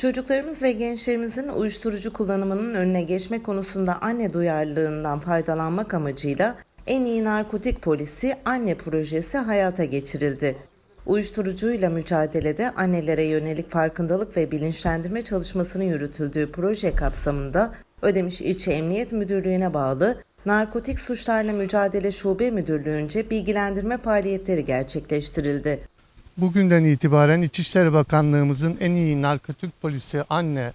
Çocuklarımız ve gençlerimizin uyuşturucu kullanımının önüne geçme konusunda anne duyarlılığından faydalanmak amacıyla En iyi Narkotik Polisi Anne projesi hayata geçirildi. Uyuşturucuyla mücadelede annelere yönelik farkındalık ve bilinçlendirme çalışmasının yürütüldüğü proje kapsamında Ödemiş İlçe Emniyet Müdürlüğü'ne bağlı Narkotik Suçlarla Mücadele Şube Müdürlüğü'nce bilgilendirme faaliyetleri gerçekleştirildi. Bugünden itibaren İçişleri Bakanlığımızın en iyi narkotik polisi anne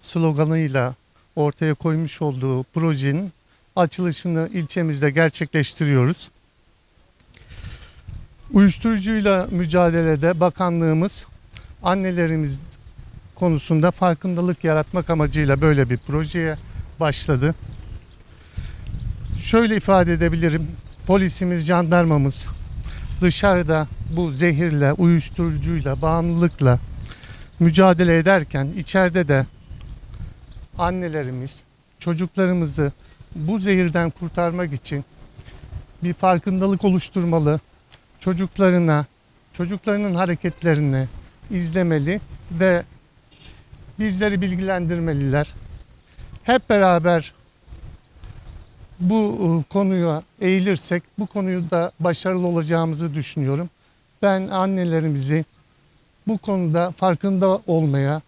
sloganıyla ortaya koymuş olduğu projenin açılışını ilçemizde gerçekleştiriyoruz. Uyuşturucuyla mücadelede bakanlığımız annelerimiz konusunda farkındalık yaratmak amacıyla böyle bir projeye başladı. Şöyle ifade edebilirim. Polisimiz, jandarmamız, dışarıda bu zehirle, uyuşturucuyla, bağımlılıkla mücadele ederken içeride de annelerimiz çocuklarımızı bu zehirden kurtarmak için bir farkındalık oluşturmalı. Çocuklarına, çocuklarının hareketlerini izlemeli ve bizleri bilgilendirmeliler. Hep beraber bu e, konuya eğilirsek bu konuyu da başarılı olacağımızı düşünüyorum. Ben annelerimizi bu konuda farkında olmaya,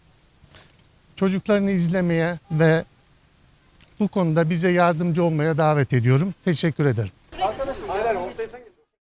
çocuklarını izlemeye ve bu konuda bize yardımcı olmaya davet ediyorum. Teşekkür ederim. Arkadaşım git.